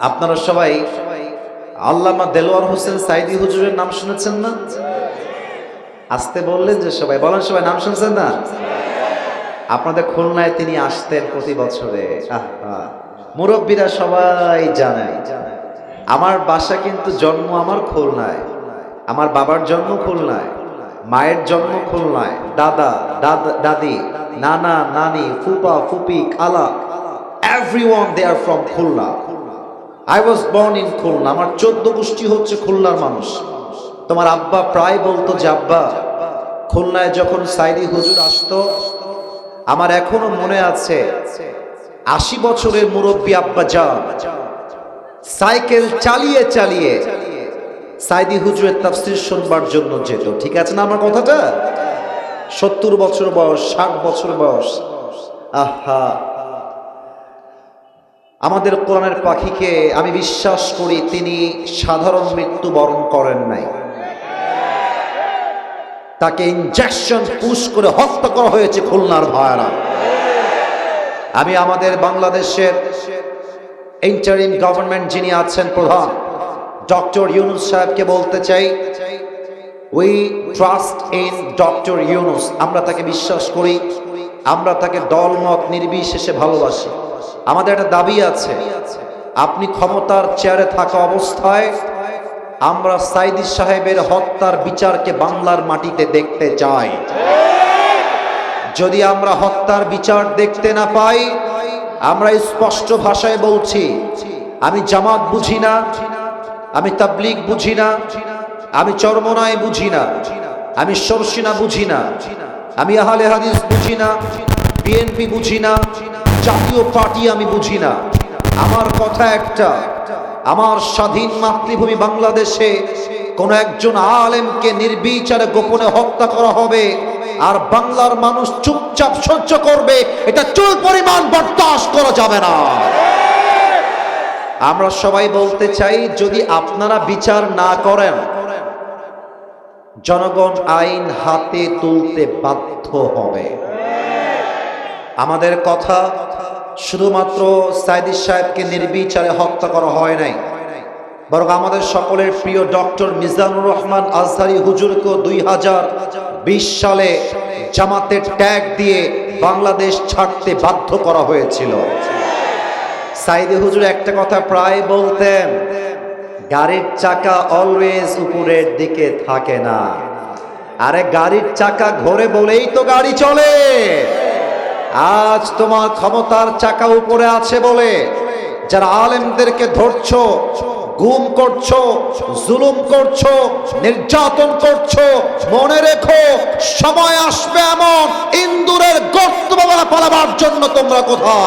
আপনারা সবাই আল্লামা দেলোয়ার হোসেন সাইদি হুজুরের নাম শুনেছেন না? আসতে বললেন যে সবাই, বলেন সবাই, নাম শুনছেন না? আপনাদের খুলনায় তিনি আসতেন প্রতি বছরে। মুরব্বীরা সবাই জানেন আমার বাসা কিন্তু জন্ম আমার খুলনায়। আমার বাবার জন্ম খুলনায়। মায়ের জন্ম খুলনায়। দাদা দাদা নানা, নানি, ফুপা, ফুপি, খালা everyone they are from Khulna. I was born in Khulna আমার চোদ্দ গোষ্ঠী হচ্ছে খুলনার মানুষ। তোমার আব্বা প্রায় বলতো যে, আব্বা, খুলনায় যখন সাইদি হুজুর আসতো, আমার এখনও মনে আছে আশি বছরের মুরব্বী আব্বা যান সাইকেল চালিয়ে চালিয়ে সাইদি হুজুরের তাফসির শুনবার জন্য যেত। ঠিক আছে না আমার কথাটা? সত্তর বছর বয়স, ষাট বছর বয়স। আহা আমাদের কোরআনের পাখিকে আমি বিশ্বাস করি তিনি সাধারণ মৃত্যু বরণ করেন নাই। তাকে ইনজেকশন পুশ করে হত্যা করা হয়েছে খুলনার ভাইরা আমি আমাদের বাংলাদেশের ইন্টারিম গভর্নমেন্ট যিনি আছেন প্রধান, ডক্টর ইউনুস সাহেবকে বলতে চাই we trust in doctor Yunus. আমরা তাকে বিশ্বাস করি, আমরা তাকে দলমত নির্বিশেষে ভালোবাসি। আমাদের একটা দাবি আছে। আপনি ক্ষমতার চেয়ারে থাকা অবস্থায় আমরা সাইদি সাহেবের হত্যার বিচারকে বাংলার মাটিতে দেখতে চাই। যদি আমরা হত্যার বিচার দেখতে না পাই, আমরা স্পষ্ট ভাষায় বলছি, আমি জামাত বুঝি না, আমি তাবলিগ বুঝি না, আমি চরমনায় বুঝি না, আমি সরসিনা বুঝি না, আমি আহলে হাদিস বুঝি না, বিএনপি বুঝি না জাতীয় পার্টি আমি বুঝি না। আমার কথা একটা, আমার স্বাধীন মাতৃভূমি বাংলাদেশে কোন একজন আলেমকে নির্বিচারে গোপনে হত্যা করা হবে আর বাংলার মানুষ চুপচাপ সহ্য করবে, এটা চুল পরিমাণ বরদাস্ত করা যাবে না। আমরা সবাই বলতে চাই, যদি আপনারা বিচার না করেন, জনগণ আইন হাতে তুলতে বাধ্য হবে। আমাদের কথা শুধুমাত্র সাইদি সাহেবকে নির্বিচারে হত্যা করা হয় নাই। বরং আমাদের সকলের প্রিয় ডক্টর মিজানুর রহমান আজহারি হুজুরকেও দুই হাজার বিশ সালে জামাতের ট্যাগ দিয়ে বাংলাদেশ ছাড়তে বাধ্য করা হয়েছিল। সাইদি হুজুর একটা কথা প্রায় বলতেন, গাড়ির চাকা অলওয়েজ উপরের দিকে থাকে না। আরে গাড়ির চাকা ঘোরে বলেই তো গাড়ি চলে। আজ তোমার ক্ষমতার চাকা উপরে আছে বলে যারা আলেমদেরকে ধরছো, গুম করছ, জুলুম করছ, নির্যাতন করছ, মনে রেখো, সময় আসবে এমন ইন্দুরের গর্ত বাবা পালাবার জন্য তোমরা কোথাও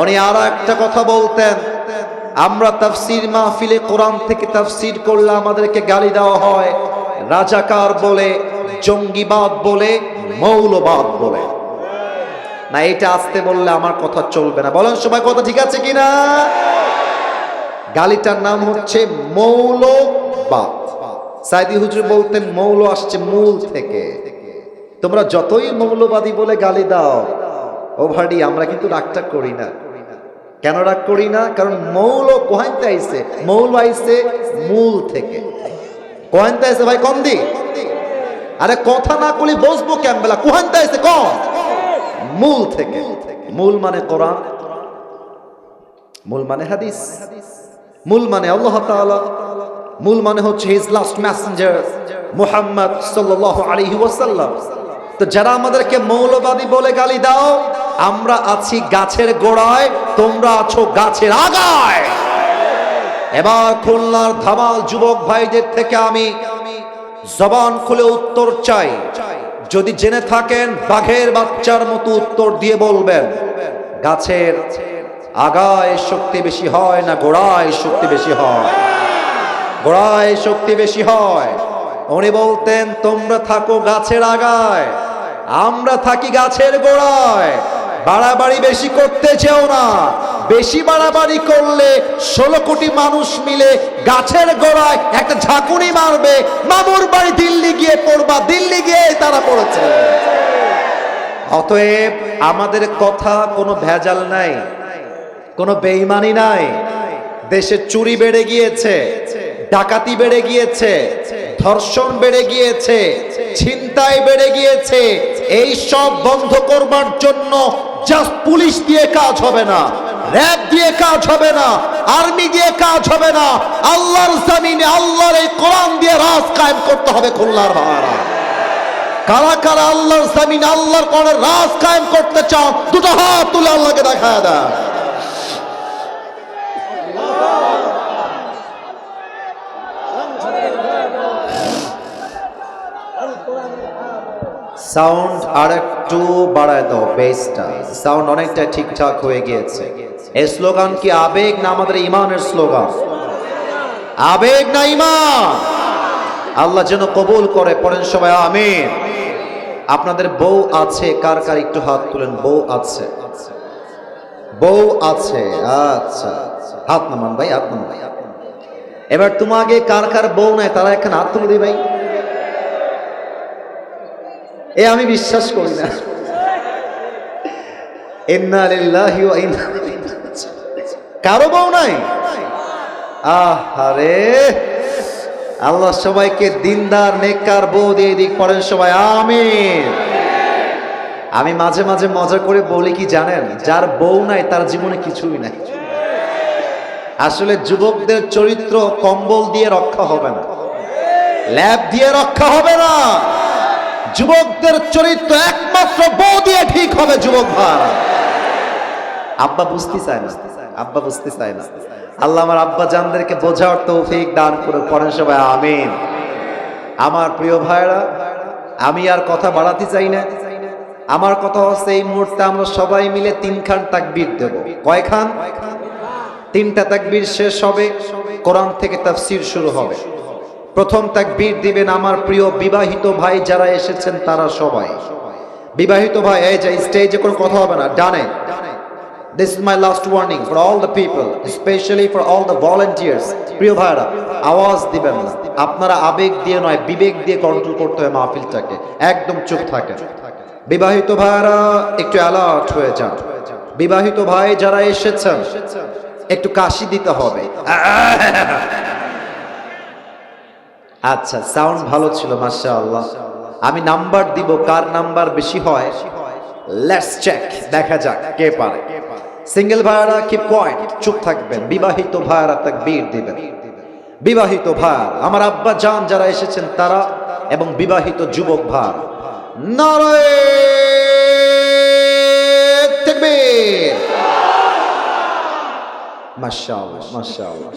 উনি আরও একটা কথা বলতেন, আমরা তাফসির মাহফিলে কোরআন থেকে তাফসির করলে আমাদেরকে গালি দেওয়া হয়, রাজাকার বলে, জঙ্গিবাদ বলে, মৌলবাদ বলে। না এটা আসতে বললে আমার কথা চলবে না। বলেন, সবাই কথা ঠিক আছে কিনা? গালিটার নাম হচ্ছে মৌলবাদ। সাইদি হুজুর বলতেন, মৌল আসছে মূল থেকে। তোমরা যতই মৌলবাদী বলে গালি দাও, ও ভাডি, আমরা কিন্তু রাগটা করি না। কেন রাগ করি না? কারণ মৌল কোহাইতে আইছে মৌল আইছে মূল থেকে। কোহাইতে আইছে ভাই, কম দি। আরে কথা না কলি বসবো ক্যাম্বেলা কোহাইতে আইছে কম। মূল থেকে। মূল মানে কোরআন, মূল মানে হাদিস, মূল মানে আল্লাহ তাআলা, মূল মানে হচ্ছে হিজ লাস্ট মেসেঞ্জার মুহাম্মদ সাল্লাল্লাহু আলাইহি ওয়াসাল্লাম। তো যারা আমাদেরকে মৌলবাদী বলে গালি দাও, আমরা আছি গাছের গোড়ায়, তোমরা আছো গাছের আগায়। এবার খুলনার ধামাল যুবক ভাইদের থেকে আমি জবান খুলে উত্তর চাই। যদি জেনে থাকেন বাঘের বাচ্চার মতো উত্তর দিয়ে বলবেন, গাছের আগায় শক্তি বেশি হয় না গোড়ায় শক্তি বেশি হয়? গোড়ায় শক্তি বেশি হয়? উনি বলতেন, তোমরা থাকো গাছের আগায়, আমরা থাকি গাছের গোড়ায়। বাড়াবাড়ি বেশি করতে চেও না। বেশি বাড়াবাড়ি করলে ষোলো কোটি মানুষ মিলে গাছের গোড়ায় একটা ঝাঁকুনি মারবে, মামুর বাড়ি দিল্লি গিয়ে পড়বা, দিল্লি গিয়ে তারা পড়েছে। অতএব আমাদের কথা কোনো ভেজাল নাই, কোনো বেইমানি নাই। দেশে চুরি বেড়ে গিয়েছে, ডাকাতি বেড়ে গিয়েছে ধর্ষণ বেড়ে গিয়েছে, ছিনতাই বেড়ে গিয়েছে, এই সব বন্ধ করবার জন্য জাস্ট পুলিশ দিয়ে কাজ হবে না র্যাব দিয়ে কাজ হবে না আর্মি দিয়ে কাজ হবে না, আল্লাহর জামিনে আল্লাহর এই কোরআন দিয়ে রাজ কায়েম করতে হবে খুলনার ভাড়া কারা কারা আল্লাহর জামিন আল্লাহর কোরআনের রাজ কায়েম করতে চাও দুটো হাত তুলে আল্লাহকে দেখা দেয় সাউন্ড আর একটু বাড়ায় দাও বেসটা সাউন্ড অনেকটা ঠিকঠাক হয়ে গিয়েছে। এই স্লোগান কি আবেগ না আমাদের ইমানের স্লোগান? আবেগ না ইমান? আল্লাহ যেন কবুল করে, পড়েন সবাই, আমিন। আপনাদের বউ আছে, কার কার একটু হাত তুলেন, বউ আছে। বউ আছে আচ্ছা। হাত নামান ভাই, হাত নামান। এবার তোমাকে কার কার বউ নাই, তারা এখানে হাত তুলে দিই ভাই। এ আমি বিশ্বাস করি না। কারও বউ নাই? আহারে। আল্লাহ সবাইকে দিনদার, নেককার বউ দিয়ে দিক, পড়েন সবাই, আমিন। আমি মাঝে মাঝে মজা করে বলি কি জানেন, যার বউ নাই তার জীবনে কিছুই নাই। আসলে যুবকদের চরিত্র কম্বল দিয়ে রক্ষা হবে না। ল্যাব দিয়ে রক্ষা হবে না। যুবকদের চরিত্র একমাত্র বউ দিয়ে ঠিক হবে, যুবক ভাই আব্বা বুঝতে চায় না। আব্বা বুঝতে চায় না। আল্লাহ আমার আব্বা জানদেরকে বোঝার তৌফিক দান করে পড়েন সবাই, আমিন। আমার প্রিয় ভাইরা, আমি আর কথা বাড়াতে চাই না। আমার কথা হচ্ছে, এই মুহূর্তে আমরা সবাই মিলে তিনখান তাকবীর দেব। কয়খান? তিনটা তাকবীর শেষ হবে, কোরআন থেকে তাফসীর শুরু হবে। প্রথম তাকবীর দিবেন আমার প্রিয় বিবাহিত ভাই যারা এসেছেন তারা সবাই। বিবাহিত ভাই, এই যে স্টেজে কোনো কথা হবে না, ডানে। This is my last warning for all the people specially for all the volunteers প্রিয় ভাইরা আওয়াজ দিবেন না। আপনারা আবেগ দিয়ে নয়, বিবেক দিয়ে কন্ট্রোল করতে হয় মাহফিলটাকে। একদম চুপ থাকেন। বিবাহিত ভাইরা একটু অ্যালার্ট হয়ে যান। বিবাহিত ভাই যারা এসেছেন, একটু কাশি দিতে হবে। আচ্ছা সাউন্ড ভালো ছিল আল্লাহ আমি নাম্বার দিব, কার নাম্বার বেশি হয়? চেক দেখা যাক, কে পারে। সিঙ্গেল ভাইয়ারা কিপ কোয়াইট চুপ থাকবেন। বিবাহিত ভাইয়ারা তাকবীর দিবেন। বিবাহিত ভাই, আমার আব্বা জান যারা এসেছেন তারা এবং বিবাহিত যুবক ভাই। নারায়ে তাকবীর। মাশাআল্লাহ মাশাআল্লাহ।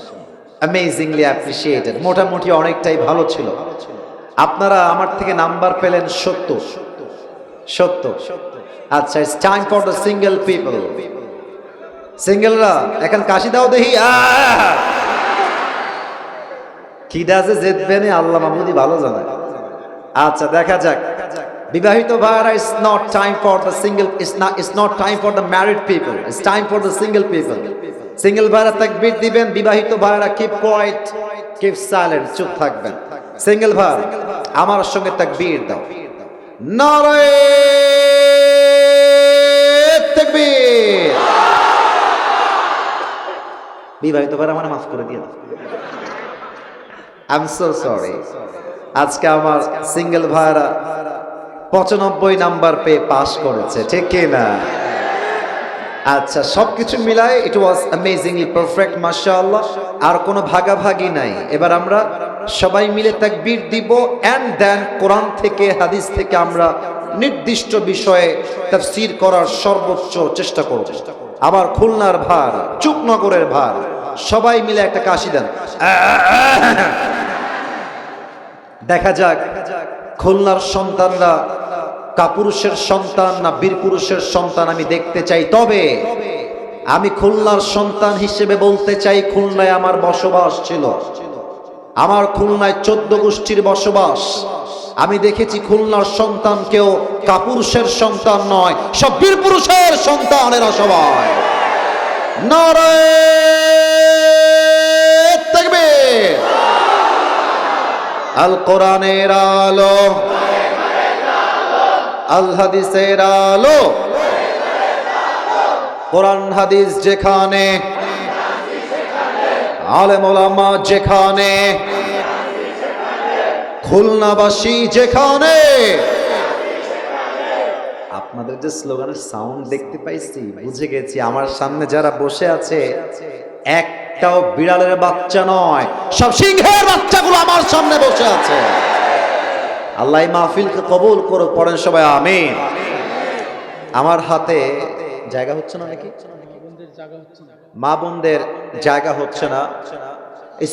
অ্যামেজিংলি অ্যাপ্রিসিয়েটেড মোটামুটি অনেকটাই ভালো ছিল। আপনারা আমার থেকে নাম্বার পেলেন সত্য সত্য আচ্ছা it's time for the single people সিঙ্গেলরা, এখন কাশি দাও দেখি! কি ডাজে জেতবে না আল্লাহ মাহমুদি ভালো জানে। আচ্ছা দেখা যাক। বিবাহিত ভাইরা is not time for the single is not time for the married people is time for the single people single ভাইরা তাকবীর দিবেন, বিবাহিত ভাইরা কিপ কোয়াইট কিপ সাইলেন্ট চুপ থাকবেন। সিঙ্গেল ভাই, আমার সঙ্গে তাকবীর দাও। নারায়ে তাকবীর। বিবাহিত ভাইরা আমার মাফ করে দিয়ে আই এম সো সরি আজকে আমার সিঙ্গেল ভাইরা পঁচানব্বই নাম্বার পেয়ে পাস করেছে, ঠিক না আচ্ছা সবকিছু মিলায় ইট ওয়াজ অ্যামেজিংলি পারফেক্ট মাশাআল্লাহ। আর কোনো ভাগাভাগি নাই। এবার আমরা সবাই মিলে তাকবীর দিব এন্ড দেন কোরআন থেকে, হাদিস থেকে আমরা নির্দিষ্ট বিষয়ে তাফসীর করার সর্বোচ্চ চেষ্টা করব। আবার খুলনার ভার চুপনগরের ভার, সবাই মিলে একটা কাশি দেন। দেখা যাক, খুলনার সন্তানরা কাপুরুষের সন্তান না বীর পুরুষের সন্তান আমি দেখতে চাই। তবে আমি খুলনার সন্তান হিসেবে বলতে চাই, খুলনায় আমার বসবাস ছিল। আমার খুলনায় চোদ্দ গোষ্ঠীর বসবাস। আমি দেখেছি খুলনার সন্তান কেউ কাপুরুষের সন্তান নয়, সব বীর পুরুষের সন্তান এরা সবাই নারায়ে আল কোরআনের আলো। আল হাদিসের আলো। কোরআন হাদিস যেখানে আলেম যেখানে, খুলনাবাসী যেখানে। আপনাদের যে স্লোগানের সাউন্ড দেখতে পাইছি, বুঝে গেছি, আমার সামনে যারা বসে আছে, একটাও বিড়ালের বাচ্চা নয়, সব সিংহের বাচ্চাগুলো আমার সামনে বসে আছে। আল্লাহ মাহফিলকে কবুল করুক, পড়েন সবাই, আমিন। আমার হাতে জায়গা হচ্ছে না নাকি? মা বোনদের জায়গা হচ্ছে না।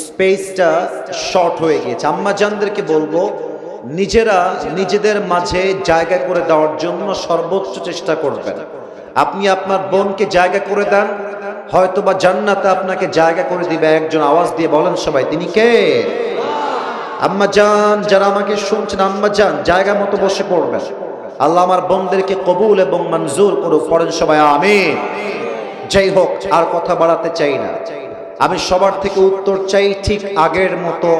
স্পেসটা শর্ট হয়ে গিয়েছে। আম্মা জানদেরকে বলব, নিজেরা নিজেদের মাঝে জায়গা করে দেওয়ার জন্য সর্বোচ্চ চেষ্টা করবেন। আপনি আপনার বোনকে জায়গা করে দেন, হয়তোবা জান্নাতে আপনাকে জায়গা করে দিবে, একজন আওয়াজ দিয়ে বলেন সবাই, তিনি কে? আম্মা জান, যারা আমাকে শুনছেন, আম্মা জান, জায়গা মতো বসে পড়বেন। আল্লাহ আমার বোনদেরকে কবুল এবং মঞ্জুর করুক, পড়েন সবাই আমি যাই হোক, আর কথা বাড়াতে চাই না। আমি সবার থেকে উত্তর চাই, ঠিক আগের মতো।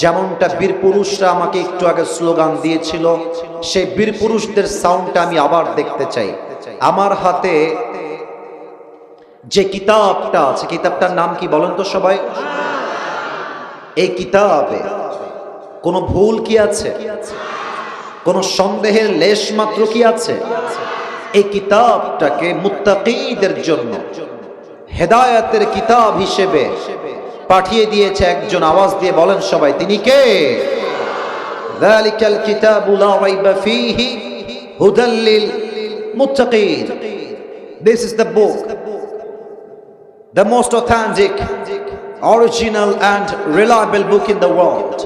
যেমনটা বীর পুরুষরা আমাকে একটু আগে স্লোগান দিয়েছিল, সেই বীর পুরুষদের সাউন্ডটা আমি আবার দেখতে চাই। আমার হাতে যে কিতাবটা আছে, কিতাবটার নাম কি বলেন তো সবাই? এই কিতাবে কোনো ভুল কি আছে? কোনো সন্দেহের লেশ মাত্র কি আছে? এই কিতাবটাকে মুতাকিদের জন্য, হেদায়তের কিতাব হিসেবে পাঠিয়ে দিয়েছে একজন আওয়াজ দিয়ে বলেন সবাই, তিনি কে? দালিকাল কিতাবু লা রাইবা ফীহি হুদাল লিল মুত্তাকিন। The book the most authentic original and reliable book in the world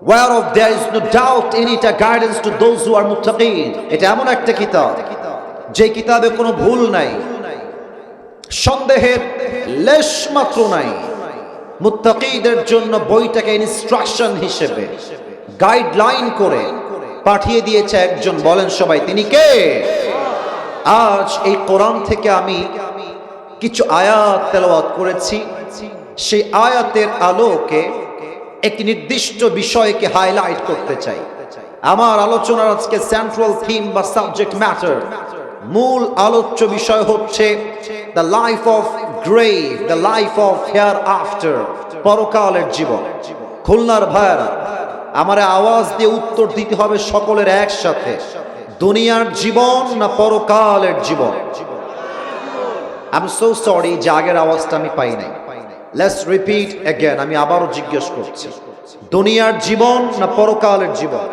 whereof there is no doubt in it a guidance to those who are muttaqin. এটা এমন একটা কিতাব, যে কিতাবে কোনো ভুল নাই, সন্দেহের লেশ মাত্র নাই। মুত্তাকিদের জন্য বইটাকে ইনস্ট্রাকশন হিসেবে গাইডলাইন করে পাঠিয়ে দিয়েছে একজন, বলেন সবাই, তিনি কে? আজ এই কোরআন থেকে আমি কিছু আয়াত তেলাওয়াত করেছি। সেই আয়াতের আলোকে একটি নির্দিষ্ট বিষয়কে হাইলাইট করতে চাই। আমার আলোচনার আজকে সেন্ট্রাল থিম বা সাবজেক্ট ম্যাটার মূল আলোচ্য বিষয় হচ্ছে the life of grave the life of hereafter পরকালের জীবন। খুলনার ভাইয়ারা, আমার আওয়াজ দিয়ে উত্তর দিতে হবে সকলের একসাথে। দুনিয়ার জীবন না পরকালের জীবন? আমি সো সরি যে আগের আওয়াজটা আমি পাই নাই। লেটস রিপিট অ্যাগেন আমি আবারও জিজ্ঞেস করছি। দুনিয়ার জীবন না পরকালের জীবন?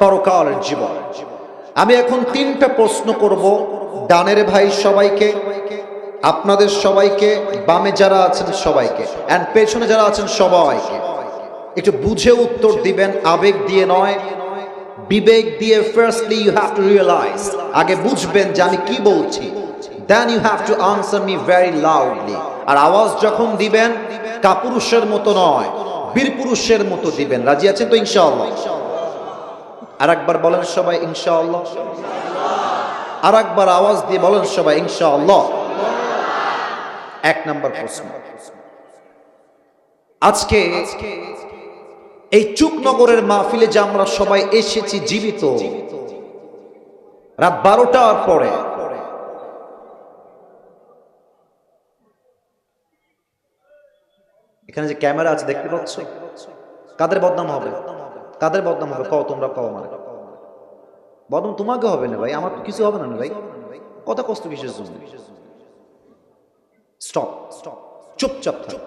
পরকালের জীবন। আমি এখন তিনটা প্রশ্ন করব ডানের ভাই সবাইকে, আপনাদের সবাইকে, বামে যারা আছেন সবাইকে অ্যান্ড পেছনে যারা আছেন সবাইকে। একটু বুঝে উত্তর দিবেন, আবেগ দিয়ে নয়, বিবেক দিয়ে firstly you have to realize আগে বুঝবেন যে আমি কি বলছি। Then you have to answer me very loudly আর আওয়াজ যখন দিবেন, কাপুরুষের মতো নয় বীর পুরুষের মতো দিবেন। রাজি আছেন তো ইনশাআল্লাহ? আর একবার বলেন সবাই ইনশাআল্লাহ। আর একবার আওয়াজ দিয়ে বলেন সবাই ইনশাআল্লাহ। এক নম্বর প্রশ্ন। আজকে এই চুকনগরের মাহফিলে যে আমরা সবাই এসেছি জীবিত, রাত বারোটার পরে এখানে যে ক্যামেরা আছে দেখতে পাচ্ছ? কাদের বদনাম হবে? কাদের বদনাম হবে? কও, তোমরা কও মানে বদনাম তোমাকে হবে না ভাই, আমার কিছু হবে না ভাই। কত কষ্ট বিশেষ জন্য? স্টপ স্টপ চুপচাপ থাক।